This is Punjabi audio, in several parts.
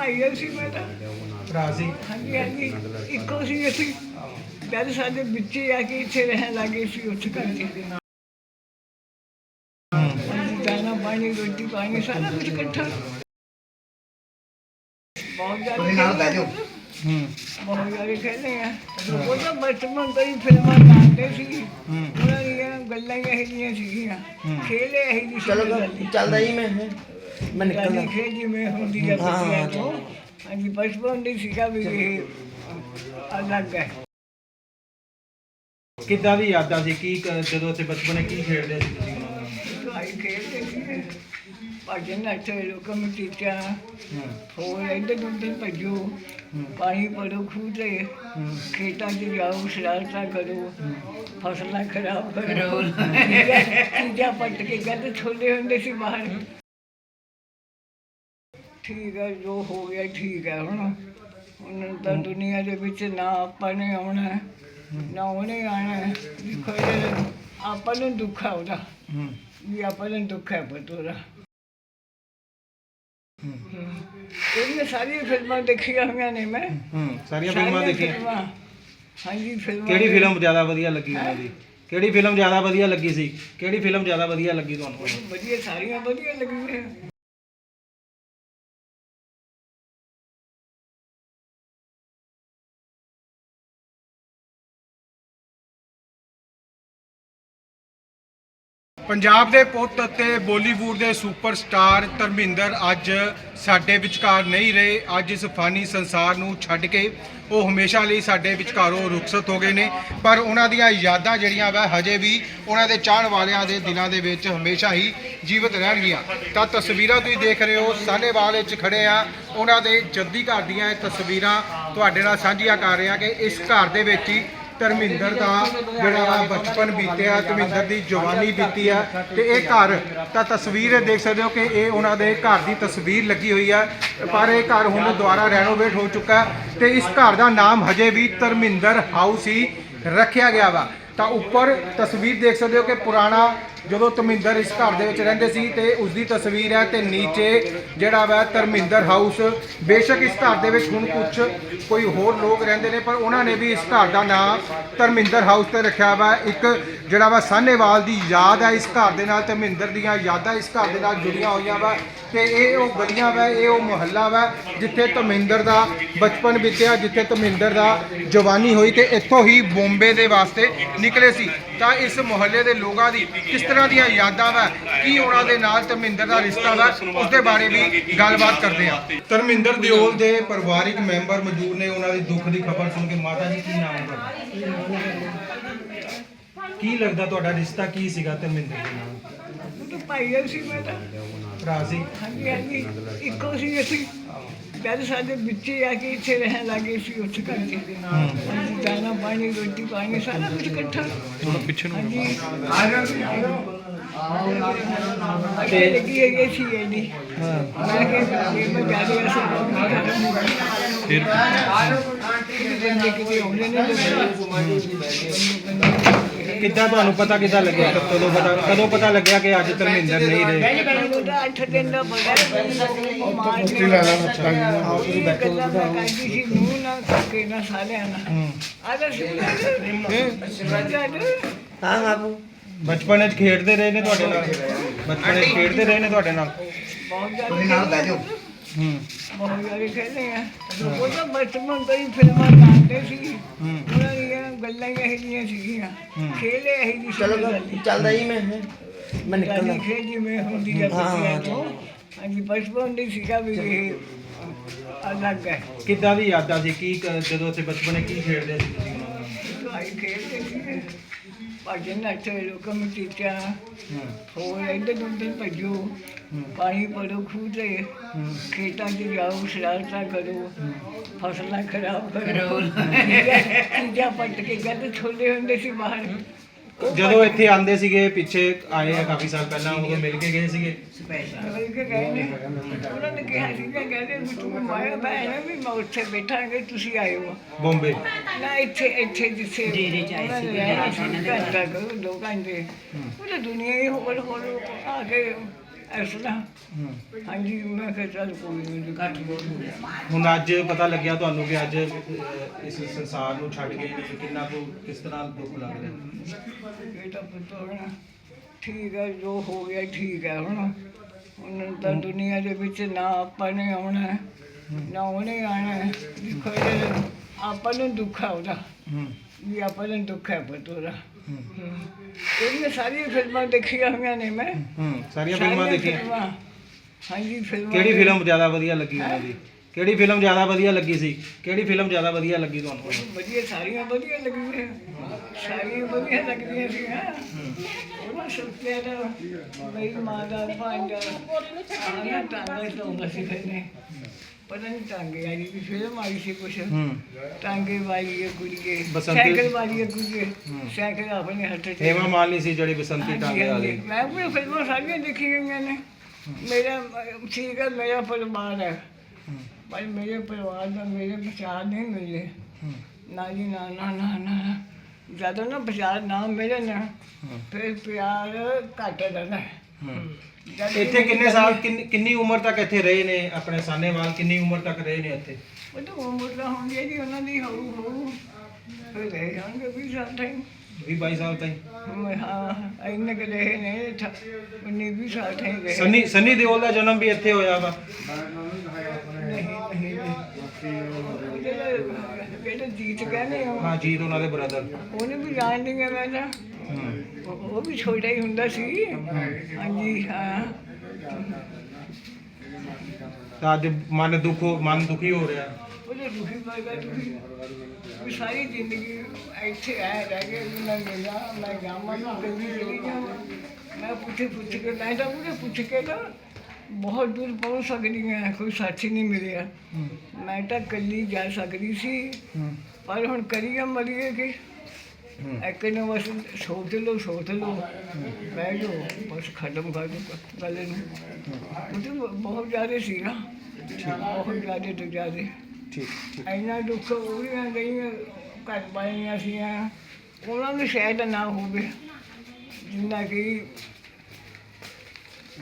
ਭਾਈ ਅਸੀਂ ਮੈਂ ਤਾਂ। ਭਰਾ ਸੀ। ਹਾਂਜੀ ਹਾਂਜੀ। ਇੱਕੋ ਸੀ ਅਸੀਂ। ਜਦ ਸਾਡੇ ਵਿੱਚੇ ਆ ਕੇ ਇੱਥੇ ਰਹਿਣ ਲੱਗੇ ਸੀ ਉੱਥੇ ਕਰਕੇ ਦਾਣਾ ਪਾਣੀ ਰੋਟੀ ਪਾਣੀ ਸਾਰਾ ਕੁਝ ਇਕੱਠਾ। ਬਹੁਤ ਜ਼ਿਆਦਾ ਬਹਿ ਜਾਓ। ਹੂੰ। ਬਹੁਤ ਜ਼ਿਆਦਾ ਖੇਲੇ ਆ। ਉਹ ਤਾਂ ਬਚਪਨ ਤੋਂ ਹੀ ਫਿਲਮਾਂ ਲਾਉਂਦੇ ਸੀ। ਹੂੰ। ਗੱਲਾਂ ਹੀ ਇਹੋ ਜਿਹੀਆਂ ਸੀਗੀਆਂ। ਖੇਲੇ ਇਹੋ ਜਿਹੀ ਚਲੋ ਚੱਲਦਾ ਹੀ ਮੈਂ ਮੈਂ ਨਿਕਲਦਾ। ਖੇਡ ਜਿਵੇਂ ਹੁੰਦੀ ਹੈ ਬੱਚਿਆਂ ਤੋਂ। ਹਾਂਜੀ ਬਚਪਨ ਦੀ ਸੀਗਾ ਵੀ ਇਹ ਅਲੱਗ ਹੈ। ਕਿੱਦਾਂ ਦੀ ਯਾਦਾਂ ਸੀ? ਕੀ ਜਦੋਂ ਅਸੀਂ ਬਚਪਨੇ ਕੀ ਖੇਡਦੇ ਸੀ ਤੁਸੀਂ? ਖੇਡਦੇ ਸੀ ਭਜਨ ਨੱਚੇ ਲੋਕਾਂ ਨੂੰ ਟੀਚਾ ਹੂੰ। ਹੋਰ ਇੱਧਰ ਉੱਧਰ ਭੱਜੋ। ਪਾਣੀ ਪੜੋ ਹੂੰ। ਖੇਤਾਂ 'ਚ ਜਾਓ ਸ਼ਰਾਰਤਾਂ ਕਰੋ। ਫਸਲਾਂ ਖਰਾਬ ਕਰੋ। ਚੀਜ਼ਾਂ ਪੱਟ ਕੇ ਗੱਦ ਛੋਲੇ ਹੁੰਦੇ ਸੀ ਬਾਹਰ। ਠੀਕ ਹੈ ਜੋ ਹੋ ਗਿਆ ਠੀਕ ਹੈ ਹੁਣ। ਹੁਣ ਤਾਂ ਦੁਨੀਆ ਦੇ ਵਿੱਚ ਨਾ ਆਪਾਂ ਨੇ ਆਉਣਾ ਨਾ ਉਹਨੇ ਆਉਣਾ। ਹੈ। ਦੇਖੋ ਆਪਾਂ ਨੂੰ ਦੁੱਖ ਆ ਉਹਦਾ। ਵੀ ਆਪਾਂ ਨੂੰ ਦੁੱਖ ਹੈ ਬਤੋਰਾ ਹੂੰ ਇਹਨੇ ਸਾਰੀਆਂ ਫਿਲਮਾਂ ਦੇਖੀਆਂ ਹੋਈਆਂ ਨੇ ਮੈਂ। ਹੂੰ ਸਾਰੀਆਂ ਫਿਲਮਾਂ ਦੇਖੀਆਂ। ਫਿਲਮਾਂ। ਹਾਂਜੀ ਫਿਲਮਾਂ ਕਿਹੜੀ ਫਿਲਮ ਜ਼ਿਆਦਾ ਵਧੀਆ ਲੱਗੀ ਉਹਨਾਂ ਦੀ? ਕਿਹੜੀ ਫਿਲਮ ਜ਼ਿਆਦਾ ਵਧੀਆ ਲੱਗੀ ਸੀ? ਕਿਹੜੀ ਫਿਲਮ ਜ਼ਿਆਦਾ ਵਧੀਆ ਲੱਗੀ ਤੁਹਾਨੂੰ? ਵਧੀਆ ਸਾਰੀਆਂ ਵਧੀਆ ਲੱਗੀਆਂ। ਪੰਜਾਬ ਦੇ ਪੁੱਤ ਅਤੇ ਬਾਲੀਵੁੱਡ ਦੇ ਸੁਪਰਸਟਾਰ ਧਰਮਿੰਦਰ ਅੱਜ ਸਾਡੇ ਵਿਚਕਾਰ ਨਹੀਂ ਰਹੇ, ਅੱਜ ਇਸ ਫਾਨੀ ਸੰਸਾਰ ਨੂੰ ਛੱਡ ਕੇ ਉਹ ਹਮੇਸ਼ਾ ਲਈ ਸਾਡੇ ਵਿਚਕਾਰੋਂ ਰੁਖਸਤ ਹੋ ਗਏ ਨੇ। ਪਰ ਉਹਨਾਂ ਦੀਆਂ ਯਾਦਾਂ ਜਿਹੜੀਆਂ ਵਾ, ਹਜੇ ਵੀ ਉਹਨਾਂ ਦੇ ਚਾਹਣ ਵਾਲਿਆਂ ਦੇ ਦਿਲਾਂ ਦੇ ਵਿੱਚ ਹਮੇਸ਼ਾ ਹੀ ਜੀਵਤ ਰਹਿਣਗੀਆਂ। ਤਾਂ ਤਸਵੀਰਾਂ ਤੁਸੀਂ ਦੇਖ ਰਹੇ ਹੋ, ਸਾਹਨੇਵਾਲ ਵਿੱਚ ਖੜੇ ਆ। ਉਹਨਾਂ ਦੇ ਜੱਦੀ ਘਰ ਦੀਆਂ ਇਹ ਤਸਵੀਰਾਂ ਤੁਹਾਡੇ ਨਾਲ ਸਾਂਝੀਆਂ ਕਰ ਰਹੇ ਹਾਂ ਕਿ ਇਸ ਘਰ ਦੇ ਵਿੱਚ ਹੀ ਧਰਮਿੰਦਰ ਦਾ ਜਿਹੜਾ ਵਾ ਬਚਪਨ ਬੀਤਿਆ, ਧਰਮਿੰਦਰ ਦੀ ਜਵਾਨੀ ਬੀਤੀ ਆ ਤੇ ਇਹ ਘਰ ਤਾਂ ਤਸਵੀਰ ਦੇਖ ਸਕਦੇ ਹੋ ਕਿ ਇਹ ਉਹਨਾਂ ਦੇ ਘਰ ਦੀ ਤਸਵੀਰ ਲੱਗੀ ਹੋਈ ਆ, ਪਰ ਇਹ ਘਰ ਹੁਣ ਦੁਬਾਰਾ ਰੈਨੋਵੇਟ ਹੋ ਚੁੱਕਾ ਹੈ ਤੇ ਇਸ ਘਰ ਦਾ ਨਾਮ ਹਜੇ ਵੀ ਧਰਮਿੰਦਰ ਹਾਊਸ ਹੀ ਰੱਖਿਆ ਗਿਆ ਵਾ। ਤਾਂ ਉੱਪਰ ਤਸਵੀਰ ਦੇਖ ਸਕਦੇ ਹੋ ਕਿ ਪੁਰਾਣਾ ਜਦੋਂ ਧਰਮਿੰਦਰ ਇਸ ਘਰ ਦੇ ਵਿੱਚ ਰਹਿੰਦੇ ਸੀ ਤੇ ਉਸ ਦੀ ਤਸਵੀਰ ਹੈ ਤੇ ਨੀਚੇ ਜਿਹੜਾ ਵਾ ਧਰਮਿੰਦਰ ਹਾਊਸ ਬੇਸ਼ੱਕ ਇਸ ਘਰ ਦੇ ਵਿੱਚ ਹੁਣ ਕੁਝ ਕੋਈ ਹੋਰ ਲੋਕ ਰਹਿੰਦੇ ਨੇ, ਪਰ ਉਹਨਾਂ ਨੇ ਵੀ ਇਸ ਘਰ ਦਾ ਨਾਮ ਧਰਮਿੰਦਰ ਹਾਊਸ ਤੇ ਰੱਖਿਆ ਵਾ। ਇੱਕ ਜਿਹੜਾ ਵਾ ਸਾਹਨੇਵਾਲ ਦੀ ਯਾਦ ਹੈ ਇਸ ਘਰ ਦੇ ਨਾਲ, ਧਰਮਿੰਦਰ ਦੀਆਂ ਯਾਦਾਂ ਇਸ ਘਰ ਦੇ ਨਾਲ ਜੁੜੀਆਂ ਹੋਈਆਂ ਵਾ ਤੇ ਇਹ ਉਹ ਗਲੀਆਂ ਵਾ, ਇਹ ਉਹ ਮੁਹੱਲਾ ਵਾ ਜਿੱਥੇ ਧਰਮਿੰਦਰ ਦਾ ਬਚਪਨ ਬੀਤਿਆ, ਜਿੱਥੇ ਧਰਮਿੰਦਰ ਦਾ ਜਵਾਨੀ ਹੋਈ ਤੇ ਇੱਥੋਂ ਹੀ ਬੰਬੇ ਦੇ ਵਾਸਤੇ ਨਿਕਲੇ ਸੀ। ਤਾਂ ਇਸ ਮੁਹੱਲੇ ਦੇ ਲੋਕਾਂ ਦੀ ਕਿਸ ਤਰ੍ਹਾਂ ਦੀਆਂ ਯਾਦਾਂ ਵਾ, ਕੀ ਉਹਨਾਂ ਦੇ ਨਾਲ ਧਰਮਿੰਦਰ ਦਾ ਰਿਸ਼ਤਾ ਵਾ ਉਸ ਦੇ ਬਾਰੇ ਵੀ ਗੱਲਬਾਤ ਕਰਦੇ ਹਾਂ ਧਰਮਿੰਦਰ ਦਿਓਲ ਦੇ ਪਰਿਵਾਰਿਕ ਮੈਂਬਰ ਮੌਜੂਦ ਨੇ, ਉਹਨਾਂ ਦੀ ਦੁੱਖ ਦੀ ਖਬਰ ਸੁਣ ਕੇ। ਮਾਤਾ ਜੀ, ਕੀ ਨਾਮ ਹੈ ਤੁਹਾਡਾ? ਕੀ ਲੱਗਦਾ ਤੁਹਾਡਾ ਰਿਸ਼ਤਾ ਕੀ ਸੀਗਾ ਧਰਮਿੰਦਰ ਦੇ ਨਾਲ? ਭਾਈ ਅਸੀਂ ਮੈਂ ਤਾਂ। ਭਰਾ ਸੀ। ਹਾਂਜੀ ਹਾਂਜੀ। ਇੱਕੋ ਸੀ ਅਸੀਂ। ਜਦ ਸਾਡੇ ਵਿੱਚੇ ਆ ਕੇ ਇੱਥੇ ਰਹਿਣ ਲੱਗੇ ਸੀ ਉੱਥੇ ਕਰਕੇ ਦਾਣਾ ਪਾਣੀ ਰੋਟੀ ਪਾਣੀ ਸਾਰਾ ਕੁਝ ਇਕੱਠਾ। ਥੋੜਾ ਪਿੱਛੇ ਨੂੰ ਹਾਂਜੀ। ਅੱਗੇ ਲੱਗੀ ਹੋਈ ਸੀ ਇਹਦੀ ਮੈਂ ਕਿਹਾ ਇਹ ਮੈਂ ਜਾ ਰਿਹਾ ਸੀ ਫਿਰ? ਬੰਦੇ ਕਿਤੇ ਆਉਂਦੇ ਨੇ ਕਿੱਦਾਂ ਤੁਹਾਨੂੰ ਪਤਾ ਕਿੱਦਾਂ ਲੱਗਿਆ? ਕਦੋਂ ਪਤਾ ਕਦੋਂ ਪਤਾ ਲੱਗਿਆ ਕਿ ਅੱਜ ਧਰਮਿੰਦਰ ਨਹੀਂ ਰਹੇ? ਹਾਂ ਹਾਂ ਬਚਪਨ ਵਿੱਚ ਖੇਡਦੇ ਰਹੇ ਨੇ ਤੁਹਾਡੇ ਨਾਲ? ਬਚਪਨ ਵਿੱਚ ਖੇਡਦੇ ਰਹੇ ਨੇ ਤੁਹਾਡੇ ਨਾਲ? ਬਹੁਤ ਜ਼ਿਆਦਾ ਬਹਿ ਜਾਓ ਹੂੰ। ਬਹੁਤ ਜ਼ਿਆਦਾ ਖੇਲੇ ਆ ਉਹ ਤਾਂ ਬਚਪਨ ਤੋਂ ਹੀ ਫਿਲਮਾਂ ਲਾਉਂਦੇ ਸੀ ਹੂੰ। ਗੱਲਾਂ ਹੀ ਇਹੋ ਜਿਹੀਆਂ ਸੀਗੀਆਂ। ਖੇਲੇ ਇਹੋ ਜਿਹੀ ਚਲੋ ਚੱਲਦਾ ਹੀ ਮੈਂ ਮੈਂ ਨਿਕਲਦਾ। ਖੇਡ ਜਿਵੇਂ ਹੁੰਦੀ ਹੈ ਬੱਚਿਆਂ ਤੋਂ ਹਾਂਜੀ ਬਚਪਨ ਦੀ ਸੀਗਾ ਵੀ ਇਹ ਅਲੱਗ ਹੈ। ਕਿੱਦਾਂ ਦੀ ਯਾਦਾਂ ਸੀ? ਕੀ ਕ- ਜਦੋਂ ਅਸੀਂ ਬਚਪਨੇ ਕੀ ਖੇਡਦੇ ਸੀ ਤੁਸੀਂ? ਭਾਈ ਖੇਡਦੇ ਸੀ ਭਜਨ ਨੱਚੇ ਲੋਕਾਂ ਨੂੰ ਟੀਚਾ ਹੂੰ। ਹੋਰ ਇੱਧਰ ਉੱਧਰ ਭੱਜੋ। ਪਾਣੀ ਪੜੋ ਹੂੰ। ਖੇਤਾਂ 'ਚ ਜਾਓ ਸ਼ਰਾਰਤਾਂ ਕਰੋ। ਫਸਲਾਂ ਖਰਾਬ ਕਰੋ। ਚੀਜ਼ਾਂ ਪੱਟ ਕੇ ਗੱਦ ਛੋਲੇ ਹੁੰਦੇ ਸੀ ਬਾਹਰ। ਜਦੋਂ ਇੱਥੇ ਆਂਦੇ ਸੀਗੇ ਪਿੱਛੇ ਆਏ ਆ ਕਾਫੀ ਸਾਲ ਪਹਿਲਾਂ ਉਦੋਂ ਮਿਲ ਕੇ ਗਏ ਸੀਗੇ। ਮਿਲ ਕੇ ਗਏ ਨੇ ਉਹਨਾਂ ਨੇ ਕਿਹਾ ਸੀ ਕਿ ਕਹਿੰਦੇ ਵੀ ਤੂੰ ਮਾਇਆ ਮੈਂ ਨਾ ਵੀ ਮੈਂ ਉੱਥੇ ਬੈਠਾਂਗੇ ਤੁਸੀਂ ਆਇਓ। ਬੰਬੇ। ਨਾ ਇੱਥੇ ਇੱਥੇ ਜਿੱਥੇ ਡੇਰੇ ਚ ਆਏ ਸੀ ਘੰਟਾ ਦੋ ਘੰਟੇ ਉਹ ਤਾਂ ਦੁਨੀਆ ਹੀ ਹੋਰ ਹੋਰ ਆ ਕੇ ਇਸ ਤਰ੍ਹਾਂ। ਹਾਂਜੀ ਮੈਂ ਕਿਹਾ ਚੱਲ ਕੋਈ ਨਹੀਂ ਘੱਟ ਹੁਣ ਅੱਜ ਪਤਾ ਲੱਗਿਆ ਤੁਹਾਨੂੰ ਕਿ ਅੱਜ ਅਹ, ਇਸ ਸੰਸਾਰ ਨੂੰ ਛੱਡ ਨੇ ਕਿੰਨਾ ਕੁ ਕਿਸ ਤਰ੍ਹਾਂ ਦੁੱਖ ਲੱਗ ਰਿਹਾ? ਇਹ ਤਾਂ ਪੁੱਤ ਹੁਣ ਠੀਕ ਹੈ ਜੋ ਹੋ ਗਿਆ ਠੀਕ ਹੈ ਹੁਣ। ਹੁਣ ਤਾਂ ਦੁਨੀਆ ਦੇ ਵਿੱਚ ਨਾ ਆਪਾਂ ਨੇ ਆਉਣਾ ਹੈ, ਨਾ ਉਹਨੇ ਆਣਾ ਹੈ। ਦੇਖੋ ਇਹ ਆਪਾਂ ਨੂੰ ਦੁੱਖ ਆ ਉਹਦਾ। ਹੂੰ। ਵੀ ਆਪਾਂ ਨੂੰ ਦੁੱਖ ਹੈ ਪੁੱਤ ਉਹਦਾ। ਇਹਦੀਆਂ ਸਾਰੀਆਂ ਫਿਲਮਾਂ ਦੇਖੀਆਂ ਹੋਈਆਂ ਨੇ ਮੈਂ। ਹੂੰ ਸਾਰੀਆਂ ਫਿਲਮਾਂ ਦੇਖੀਆਂ। ਫਿਲਮਾਂ। ਹਾਂਜੀ ਫਿਲਮਾਂ ਕਿਹੜੀ ਫਿਲਮ ਜ਼ਿਆਦਾ ਵਧੀਆ ਲੱਗੀ ਉਹਨਾਂ ਦੀ? ਕਿਹੜੀ ਫਿਲਮ ਜ਼ਿਆਦਾ ਵਧੀਆ ਲੱਗੀ ਸੀ? ਕਿਹੜੀ ਫਿਲਮ ਜ਼ਿਆਦਾ ਵਧੀਆ ਲੱਗੀ ਤੁਹਾਨੂੰ? ਵਧੀਆ ਸਾਰੀਆਂ ਵਧੀਆ ਲੱਗੀਆਂ। ਸਾਰੀਆਂ ਵਧੀਆ ਲੱਗਦੀਆਂ ਸੀ ਹਾਂ ਉਹਨਾਂ ਸੁਣਦੇ ਦਾ ਮੇਰੀ ਮਾਂ ਦਾ ਭਾਂਡਾ ਸਾਰੀਆਂ ਟਾਂਗਾ ਤੋਂ ਬਸੀ ਫਿਰਨੇ ਪਤਾ ਨਹੀਂ ਟਾਂਗੇ ਆਈ ਵੀ ਫਿਲਮ ਆਈ ਸੀ ਕੁਛ। ਟਾਂਗੇ ਵਾਲੀ ਹੈ ਕੁੜੀਏ ਬਸੰਤੀ- ਸਾਈਕਲ ਵਾਲੀ ਹੈ। ਕੁੜੀਏ ਸਾਈਕਲ ਆਪਣੇ ਹੱਥ 'ਚ ਹੇਮਾ ਮਾਲਿਨੀ ਸੀ ਜਿਹੜੀ ਬਸੰਤੀ ਟਾਂਗੇ ਵਾਲੀ। ਮੈਂ ਵੀ ਫਿਲਮਾਂ ਸਾਰੀਆਂ ਦੇਖੀਆਂ ਨੇ। ਮੇਰਾ ਅਹ, ਠੀਕ ਹੈ ਮੇਰਾ ਪਰਿਵਾਰ ਹੈ। ਪਰ ਮੇਰੇ ਪਰਿਵਾਰ ਦਾ ਮੇਰੇ ਵਿਚਾਰ ਨਹੀਂ ਮਿਲੇ। ਨਾ ਜੀ ਨਾ ਨਾ ਨਾ ਨਾ। ਜਦੋਂ ਨਾ ਵਿਚਾਰ ਨਾ ਮਿਲੇ ਨਾ ਫਿਰ ਪਿਆਰ ਘੱਟ ਜਾਂਦਾ ਹੈ। ਜਦ ਕਿ ਇੱਥੇ ਕਿੰਨੇ ਸਾਲ ਕਿੰਨੀ ਕਿੰਨੀ ਉਮਰ ਤੱਕ ਇੱਥੇ ਰਹੇ ਨੇ ਆਪਣੇ ਸਾਨੇਵਾਲ ਕਿੰਨੀ ਉਮਰ ਤੱਕ ਰਹੇ ਨੇ ਇੱਥੇ? ਉਹ ਤਾਂ ਉਮਰ ਤਾਂ ਹੁੰਦੀ ਹੈ ਜੀ ਉਹਨਾਂ ਦੀ ਹੋਊ ਹੋਊ। ਫਿਰ ਲੈ ਜਾਣਗੇ ਵੀ ਸਾਲ ਤਾਈਂ। 20 22 ਸਾਲ ਤਾਈਂ? ਹਾਂ ਇੰਨੇ ਕੁ ਰਹੇ ਨੇ 19 20 ਸਾਲ ਤਾਈਂ ਰਹੇ। ਸਨੀ ਸਨੀ ਦਿਓਲ ਦਾ ਜਨਮ ਵੀ ਇੱਥੇ ਹੋਇਆ ਵਾ ਨਹੀਂ ਨਹੀਂ ਜੀਤ ਕਹਿੰਦੇ ਹੋ ਹਾਂ ਜੀਤ ਉਹਨਾਂ ਦੇ ਬ੍ਰਦਰ ਉਹਨੇ ਵੀ ਜਾਣਦੀ ਹੈ ਮੈਂ ਤਾਂ ਉਹ ਉਹ ਵੀ ਛੋਟਾ ਹੀ ਹੁੰਦਾ ਸੀ। ਹਾਂਜੀ ਹਾਂ। ਤਾਂ ਅੱਜ ਮਨ ਦੁੱਖ ਮਨ ਦੁਖੀ ਹੋ ਰਿਹਾ। ਉਹਨੇ ਦੁਖੀ ਪਾਏਗਾ ਦੁਖੀ। ਵੀ ਸਾਰੀ ਜ਼ਿੰਦਗੀ ਇੱਥੇ ਆਇਆ ਰਹਿ ਗਿਆ ਵੀ ਮੈਂ ਮਿਲਾਂ ਮੈਂ ਜਾਵਾਂ ਨਾ ਕਦੀ ਚਲੀ ਜਾਵਾਂ। ਮੈਂ ਪੁੱਛੇ ਪੁੱਛ ਕੇ ਮੈਂ ਤਾਂ ਉਹਨੇ ਪੁੱਛ ਕੇ ਤਾਂ ਬਹੁਤ ਦੂਰ ਪਹੁੰਚ ਸਕਦੀ ਹਾਂ ਕੋਈ ਸਾਥੀ ਨਹੀਂ ਮਿਲਿਆ। ਮੈਂ ਤਾਂ ਇਕੱਲੀ ਜਾ ਸਕਦੀ ਸੀ। ਪਰ ਹੁਣ ਕਰੀਏ ਮਰੀਏ ਕਿ? ਇੱਕ ਨੇ ਬਸ ਸੋਚ ਲਓ ਸੋਚ ਲਓ। ਬਹਿ ਜਾਓ ਬਸ ਖਤਮ ਕਰ ਦਿਓ ਗੱਲ ਨੂੰ। ਉਹ ਤਾਂ ਬਹੁਤ ਜ਼ਿਆਦਾ ਸੀ ਨਾ। ਬਹੁਤ ਜ਼ਿਆਦਾ ਤੋਂ ਜ਼ਿਆਦਾ। ਠੀਕ ਠੀਕ। ਇੰਨਾ ਦੁੱਖ ਉਹਦੀਆਂ ਗਈਆਂ ਘਰ ਪਾਈਆਂ ਸੀਆਂ। ਉਹਨਾਂ ਨੂੰ ਸ਼ਾਇਦ ਨਾ ਹੋਵੇ। ਜਿੰਨਾ ਕਿ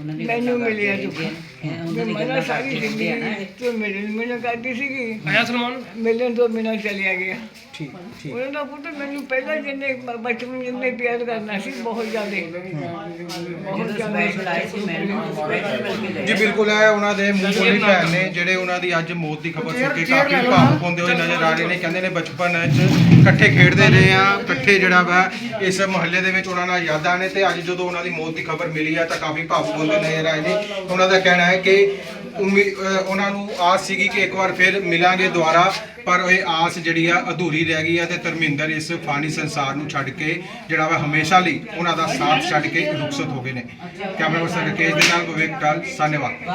ਮੈਨੂੰ ਮਿਲਿਆ ਦੁੱਖ। ਮੈਂ ਮਨਾ ਸਾਰੀ ਜ਼ਿੰਦਗੀ ਤੋਂ ਮੇਰੇ ਮੈਨੂੰ ਕਰਦੀ ਸੀਗੀ। ਆਇਆ ਸਲਮਾਨ ਮਿਲਣ ਤੋਂ ਬਿਨਾਂ ਚਲਿਆ ਗਿਆ। ਠੀਕ ਠੀਕ। ਉਹਨਾਂ ਦਾ ਪੁੱਤ ਮੈਨੂੰ ਪਹਿਲਾਂ ਜਿੰਨੇ ਬ- ਬਚਪਨ ਜਿੰਨੇ ਪਿਆਰ ਕਰਨਾ ਸੀ ਬਹੁਤ ਜ਼ਿਆਦਾ। ਬਹੁਤ ਜ਼ਿਆਦਾ। ਜੀ ਬਿਲਕੁਲ ਹੈ ਉਹਨਾਂ ਦੇ ਮੂੰਹ ਬੋਲੀ ਭੈਣ ਨੇ ਜਿਹੜੇ ਉਹਨਾਂ ਦੀ ਅੱਜ ਮੌਤ ਦੀ ਖਬਰ ਸੁਣ ਕੇ ਕਾਫੀ ਭਾਵੁਕ ਹੁੰਦੇ ਹੋਏ ਨਜ਼ਰ ਆ ਰਹੇ ਨੇ ਕਹਿੰਦੇ ਨੇ ਬਚਪਨ 'ਚ ਇਕੱਠੇ ਖੇਡਦੇ ਰਹੇ ਆ ਇਕੱਠੇ ਜਿਹੜਾ ਵਾ ਇਸ ਮੁਹੱਲੇ ਦੇ ਵਿੱਚ ਉਹਨਾਂ ਨਾਲ ਯਾਦਾਂ ਨੇ ਤੇ ਅੱਜ ਜਦੋਂ ਉਹਨਾਂ ਦੀ ਮੌਤ ਦੀ ਖਬਰ ਮਿਲੀ ਆ ਤਾਂ ਕਾਫੀ ਭਾਵੁਕ ਹੁੰਦੇ ਨਜ਼ਰ ਆਏ ਨੇ। ਉਹਨਾਂ ਦਾ ਕਹਿਣਾ ਹੈ ਕਿ ਉਮੀ- ਉਹਨਾਂ ਨੂੰ ਆਸ ਸੀਗੀ ਕਿ ਇੱਕ ਵਾਰ ਫਿਰ ਮਿਲਾਂਗੇ ਦੁਬਾਰਾ, ਪਰ ਇਹ ਆਸ ਜਿਹੜੀ ਆ ਅਧੂਰੀ ਰਹਿ ਗਈ ਆ ਤੇ ਧਰਮਿੰਦਰ ਇਸ ਫਾਨੀ ਸੰਸਾਰ ਨੂੰ ਛੱਡ ਕੇ, ਜਿਹੜਾ ਵਾ ਹਮੇਸ਼ਾ ਲਈ ਉਹਨਾਂ ਦਾ ਸਾਥ ਛੱਡ ਕੇ ਰੁਖਸਤ ਹੋ ਗਏ ਨੇ। ਕੈਮਰਾ ਪਰਸਨ ਰਕੇਸ਼ ਦੇ ਨਾਲ ਵਿਵੇਕ ਟਾਲ ਸਾਨੇਵਾਲ।